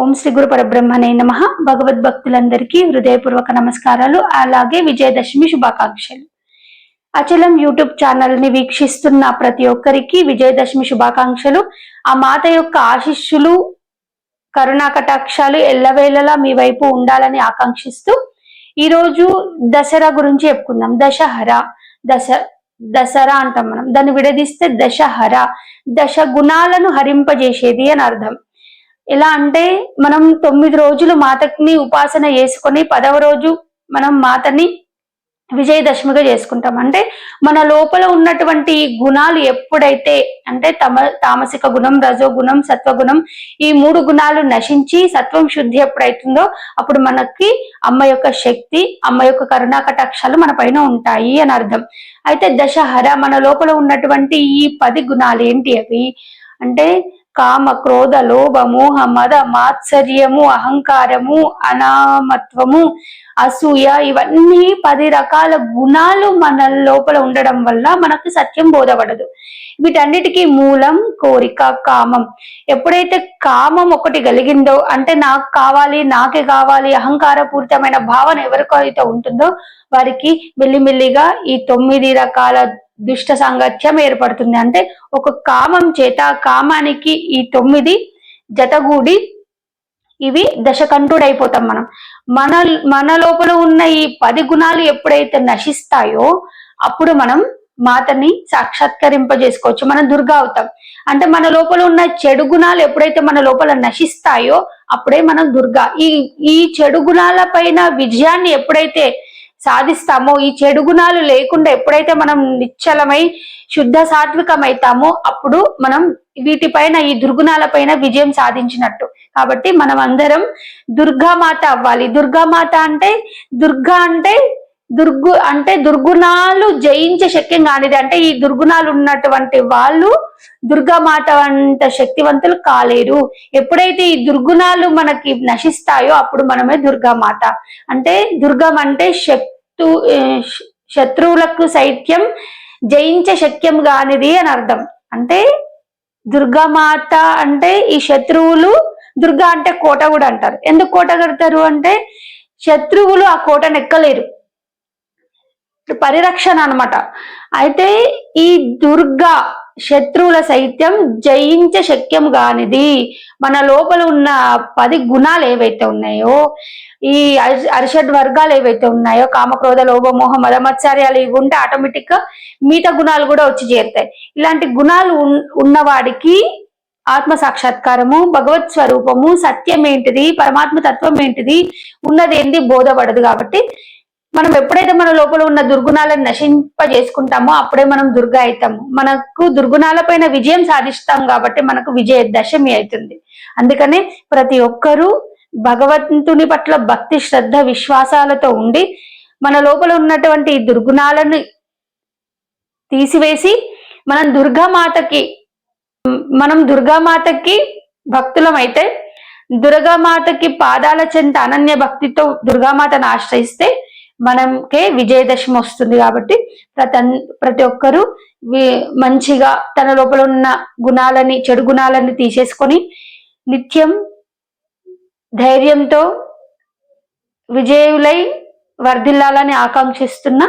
ఓం శ్రీ గురు పరబ్రహ్మనే నమ. భగవద్భక్తులందరికీ హృదయపూర్వక నమస్కారాలు అలాగే విజయదశమి శుభాకాంక్షలు. అచలం యూట్యూబ్ ఛానల్ని వీక్షిస్తున్న ప్రతి ఒక్కరికి విజయదశమి శుభాకాంక్షలు. ఆ మాత యొక్క ఆశిష్యులు కరుణా కటాక్షాలు ఎల్లవేళలా మీ వైపు ఉండాలని ఆకాంక్షిస్తూ ఈ రోజు దసరా గురించి చెప్పుకుందాం. దశహర దశ దసరా అంటాం మనం. దాన్ని విడదీస్తే దశహర దశ గుణాలను హరింపజేసేది అని అర్థం. ఎలా అంటే మనం తొమ్మిది రోజులు మాతని ఉపాసన చేసుకొని పదవ రోజు మనం మాతని విజయదశమిగా చేసుకుంటాం. అంటే మన లోపల ఉన్నటువంటి గుణాలు ఎప్పుడైతే అంటే తమ తామసిక గుణం రజో గుణం సత్వగుణం ఈ మూడు గుణాలు నశించి సత్వం శుద్ధి ఎప్పుడైతుందో అప్పుడు మనకి అమ్మ యొక్క శక్తి అమ్మ యొక్క కరుణా కటాక్షాలు మన పైన ఉంటాయి అని అర్థం. అయితే దశహర మన లోపల ఉన్నటువంటి ఈ పది గుణాలు ఏంటి అవి? అంటే కామ క్రోధ లోభ మోహ మద మాత్సర్యము అహంకారము అనామత్వము అసూయ ఇవన్నీ పది రకాల గుణాలు మన లోపల ఉండడం వల్ల మనకు సత్యం బోధపడదు. వీటన్నిటికీ మూలం కోరిక కామం. ఎప్పుడైతే కామం ఒకటి కలిగిందో అంటే నాకు కావాలి నాకే కావాలి అహంకారపూరితమైన భావన ఎవరికైతే ఉంటుందో వారికి మెల్లిమెల్లిగా ఈ తొమ్మిది రకాల దుష్ట సాంగత్యం ఏర్పడుతుంది. అంటే ఒక కామం చేత కామానికి ఈ తొమ్మిది జతగూడి ఇవి దశకంఠుడైపోతాం మనం. మన మన లోపల ఉన్న ఈ పది గుణాలు ఎప్పుడైతే నశిస్తాయో అప్పుడు మనం మాతని సాక్షాత్కరింపజేసుకోవచ్చు. మనం దుర్గా అవుతాం. అంటే మన లోపల ఉన్న చెడు గుణాలు ఎప్పుడైతే మన లోపల నశిస్తాయో అప్పుడే మనం దుర్గా. ఈ ఈ చెడు గుణాల పైన విజయాన్ని ఎప్పుడైతే సాధిస్తామో ఈ చెడు గుణాలు లేకుండా ఎప్పుడైతే మనం నిశ్చలమై శుద్ధ సాత్వికమైతామో అప్పుడు మనం వీటిపైన ఈ దుర్గుణాల పైన విజయం సాధించినట్టు. కాబట్టి మనం అందరం దుర్గామాత అవ్వాలి. దుర్గామాత అంటే దుర్గా అంటే దుర్గు అంటే దుర్గుణాలు జయించే శక్యం కానిది. అంటే ఈ దుర్గుణాలు ఉన్నటువంటి వాళ్ళు దుర్గామాత అంత శక్తివంతులు కాలేరు. ఎప్పుడైతే ఈ దుర్గుణాలు మనకి నశిస్తాయో అప్పుడు మనమే దుర్గామాత. అంటే దుర్గం అంటే శక్తి. శత్రువులకు సైత్యం జయించే శక్యం కానిది అని అర్థం. అంటే దుర్గామాత అంటే ఈ శత్రువులు దుర్గా అంటే కోట కూడా అంటారు. ఎందుకు కోట కడతారు అంటే శత్రువులు ఆ కోటను ఎక్కలేరు పరిరక్షణ అనమాట అయితే ఈ దుర్గా శత్రువుల సైత్యం జయించ శక్యం కానిది మన లోపల ఉన్న పది గుణాలు ఏవైతే ఉన్నాయో ఈ అరిషడ్ వర్గాలు ఏవైతే ఉన్నాయో కామక్రోధ లోభమోహ మదమత్సర్యాలు ఇవి ఉంటే ఆటోమేటిక్గా మిగతా గుణాలు కూడా వచ్చి చేరుతాయి. ఇలాంటి గుణాలు ఉన్నవాడికి ఆత్మ సాక్షాత్కారము భగవత్ స్వరూపము సత్యం ఏంటిది పరమాత్మ తత్వం ఏంటిది ఉన్నది ఏంది బోధపడదు కాబట్టి మనం ఎప్పుడైతే మన లోపల ఉన్న దుర్గుణాలను నశింపజేసుకుంటామో అప్పుడే మనం దుర్గా అవుతాము. మనకు దుర్గుణాలపైన విజయం సాధిస్తాం కాబట్టి మనకు విజయ దశమి అవుతుంది. అందుకనే ప్రతి ఒక్కరూ భగవంతుని పట్ల భక్తి శ్రద్ధ విశ్వాసాలతో ఉండి మన లోపల ఉన్నటువంటి దుర్గుణాలను తీసివేసి మనం దుర్గామాతకి మనం దుర్గామాతకి భక్తులం అయితే దుర్గామాతకి పాదాల చెంత అనన్య భక్తితో దుర్గామాతను ఆశ్రయిస్తే మనకే విజయదశమి వస్తుంది కాబట్టి ప్రతి ప్రతి ఒక్కరూ మంచిగా తన లోపల ఉన్న గుణాలని చెడు గుణాలని తీసేసుకొని నిత్యం ధైర్యంతో విజయులై వర్ధిల్లాలని ఆకాంక్షిస్తున్న